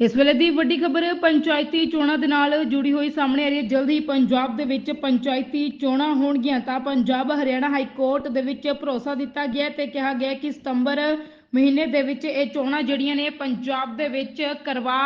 ਇਸ ਵੇਲੇ ਦੀ ਵੱਡੀ ਖਬਰ, ਪੰਚਾਇਤੀ ਚੋਣਾਂ ਦੇ ਨਾਲ ਜੁੜੀ ਹੋਈ ਸਾਹਮਣੇ ਆ ਰਹੀ ਹੈ। ਜਲਦੀ ਪੰਜਾਬ ਦੇ ਵਿੱਚ ਪੰਚਾਇਤੀ ਚੋਣਾਂ ਹੋਣਗੀਆਂ, ਤਾਂ ਪੰਜਾਬ ਹਰਿਆਣਾ ਹਾਈ ਕੋਰਟ ਦੇ ਵਿੱਚ ਭਰੋਸਾ ਦਿੱਤਾ ਗਿਆ ਤੇ ਕਿਹਾ ਗਿਆ ਕਿ ਸਤੰਬਰ ਮਹੀਨੇ ਦੇ ਵਿੱਚ ਇਹ ਚੋਣਾਂ ਜਿਹੜੀਆਂ ਨੇ, ਪੰਜਾਬ ਦੇ ਵਿੱਚ ਕਰਵਾ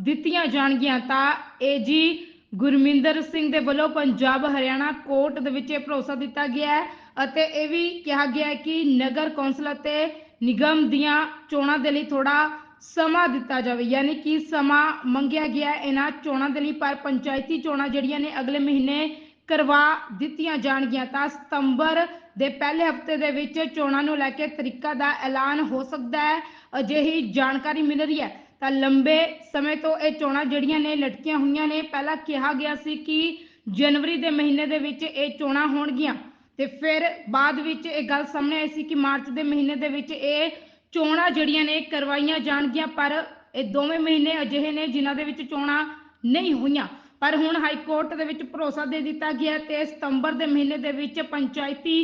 ਦਿੱਤੀਆਂ ਜਾਣਗੀਆਂ। ਤਾਂ ਏਜੀ ਗੁਰਮਿੰਦਰ ਸਿੰਘ ਦੇ ਵੱਲੋਂ ਪੰਜਾਬ ਹਰਿਆਣਾ ਕੋਰਟ ਦੇ ਵਿੱਚ ਇਹ ਭਰੋਸਾ ਦਿੱਤਾ ਗਿਆ ਹੈ ਅਤੇ ਇਹ ਵੀ ਕਿਹਾ ਗਿਆ ਹੈ ਕਿ ਨਗਰ ਕੌਂਸਲ ਅਤੇ ਨਿਗਮ ਦੀਆਂ ਚੋਣਾਂ ਦੇ ਲਈ ਥੋੜਾ ਸਮਾਂ ਦਿੱਤਾ ਜਾਵੇ, ਯਾਨੀ ਕਿ ਸਮਾਂ ਮੰਗਿਆ ਗਿਆ ਇਹਨਾਂ ਚੋਣਾਂ ਦੇ ਲਈ, ਪਰ ਪੰਚਾਇਤੀ ਚੋਣਾਂ ਜਿਹੜੀਆਂ ਨੇ ਅਗਲੇ ਮਹੀਨੇ ਕਰਵਾ ਦਿੱਤੀਆਂ ਜਾਣਗੀਆਂ। ਤਾਂ ਸਤੰਬਰ ਦੇ ਪਹਿਲੇ ਹਫ਼ਤੇ ਦੇ ਵਿੱਚ ਚੋਣਾਂ ਨੂੰ ਲੈ ਕੇ ਤਰੀਕਾ ਦਾ ਐਲਾਨ ਹੋ ਸਕਦਾ ਹੈ, ਅਜਿਹੀ ਜਾਣਕਾਰੀ ਮਿਲ ਰਹੀ ਹੈ। ਤਾਂ ਲੰਬੇ ਸਮੇਂ ਤੋਂ ਇਹ ਚੋਣਾਂ ਜਿਹੜੀਆਂ ਨੇ ਲਟਕੀਆਂ ਹੋਈਆਂ ਨੇ, ਪਹਿਲਾਂ ਕਿਹਾ ਗਿਆ ਸੀ ਕਿ ਜਨਵਰੀ ਦੇ ਮਹੀਨੇ ਦੇ ਵਿੱਚ ਇਹ ਚੋਣਾਂ ਹੋਣਗੀਆਂ। ਤੇ ਫਿਰ ਬਾਅਦ ਵਿੱਚ ਇਹ ਗੱਲ ਸਾਹਮਣੇ ਆਈ ਸੀ ਕਿ ਮਾਰਚ ਦੇ ਮਹੀਨੇ ਦੇ ਵਿੱਚ ਇਹ ਚੋਣਾਂ ਜਿਹੜੀਆਂ ਨੇ ਕਰਵਾਈਆਂ ਜਾਣਗੀਆਂ, ਪਰ ਇਹ ਦੋਵੇਂ ਮਹੀਨੇ ਅਜਿਹੇ ਨੇ ਜਿਨ੍ਹਾਂ ਦੇ ਵਿੱਚ ਚੋਣਾਂ ਨਹੀਂ ਹੋਈਆਂ। ਪਰ ਹੁਣ ਹਾਈ ਕੋਰਟ ਦੇ ਵਿੱਚ ਭਰੋਸਾ ਦੇ ਦਿੱਤਾ ਗਿਆ ਤੇ ਸਤੰਬਰ ਦੇ ਮਹੀਨੇ ਦੇ ਵਿੱਚ ਪੰਚਾਇਤੀ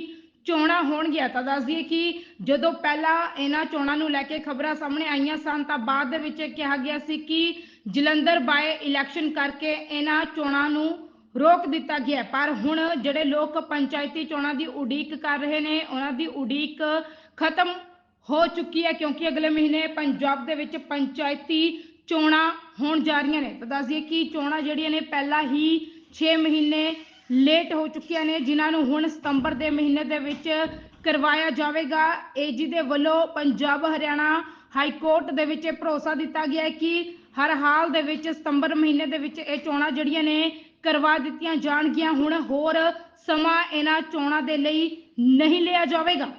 ਚੋਣਾਂ ਹੋਣਗੀਆਂ। ਤਾਂ ਦੱਸ ਦਈਏ ਕਿ ਜਦੋਂ ਪਹਿਲਾਂ ਇਹਨਾਂ ਚੋਣਾਂ ਨੂੰ ਲੈ ਕੇ ਖਬਰਾਂ ਸਾਹਮਣੇ ਆਈਆਂ ਸਨ, ਤਾਂ ਬਾਅਦ ਦੇ ਵਿੱਚ ਇਹ ਕਿਹਾ ਗਿਆ ਸੀ ਕਿ ਜਲੰਧਰ ਬਾਏ ਇਲੈਕਸ਼ਨ ਕਰਕੇ ਇਹਨਾਂ ਚੋਣਾਂ ਨੂੰ ਰੋਕ ਦਿੱਤਾ ਗਿਆ। ਪਰ ਹੁਣ ਜਿਹੜੇ ਲੋਕ ਪੰਚਾਇਤੀ ਚੋਣਾਂ ਦੀ ਉਡੀਕ ਕਰ ਰਹੇ ਨੇ, ਉਹਨਾਂ ਦੀ ਉਡੀਕ ਖਤਮ ਹੋ ਚੁੱਕੀ ਹੈ ਕਿਉਂਕਿ ਅਗਲੇ ਮਹੀਨੇ ਪੰਜਾਬ ਦੇ ਵਿੱਚ ਪੰਚਾਇਤੀ ਚੋਣਾਂ ਹੋਣ ਜਾ ਰਹੀਆਂ ਨੇ। ਤਾਂ ਦੱਸ ਦਈਏ ਕਿ ਚੋਣਾਂ ਜਿਹੜੀਆਂ ਨੇ ਪਹਿਲਾਂ ਹੀ 6 ਮਹੀਨੇ ਲੇਟ ਹੋ ਚੁੱਕੀਆਂ ਨੇ, ਜਿਨ੍ਹਾਂ ਨੂੰ ਹੁਣ ਸਤੰਬਰ ਦੇ ਮਹੀਨੇ ਦੇ ਵਿੱਚ ਕਰਵਾਇਆ ਜਾਵੇਗਾ। ਏਜੀ ਦੇ ਵੱਲੋਂ ਪੰਜਾਬ, ਹਰਿਆਣਾ ਹਾਈ ਕੋਰਟ ਦੇ ਵਿੱਚ ਇਹ ਭਰੋਸਾ ਦਿੱਤਾ ਗਿਆ ਹੈ ਕਿ ਹਰ ਹਾਲ ਦੇ ਵਿੱਚ ਸਤੰਬਰ ਮਹੀਨੇ ਦੇ ਵਿੱਚ ਇਹ ਚੋਣਾਂ ਜਿਹੜੀਆਂ ਨੇ ਕਰਵਾ ਦਿੱਤੀਆਂ ਜਾਣਗੀਆਂ। ਹੁਣ ਹੋਰ ਸਮਾਂ ਇਹਨਾਂ ਚੋਣਾਂ ਦੇ ਲਈ ਨਹੀਂ ਲਿਆ ਜਾਵੇਗਾ।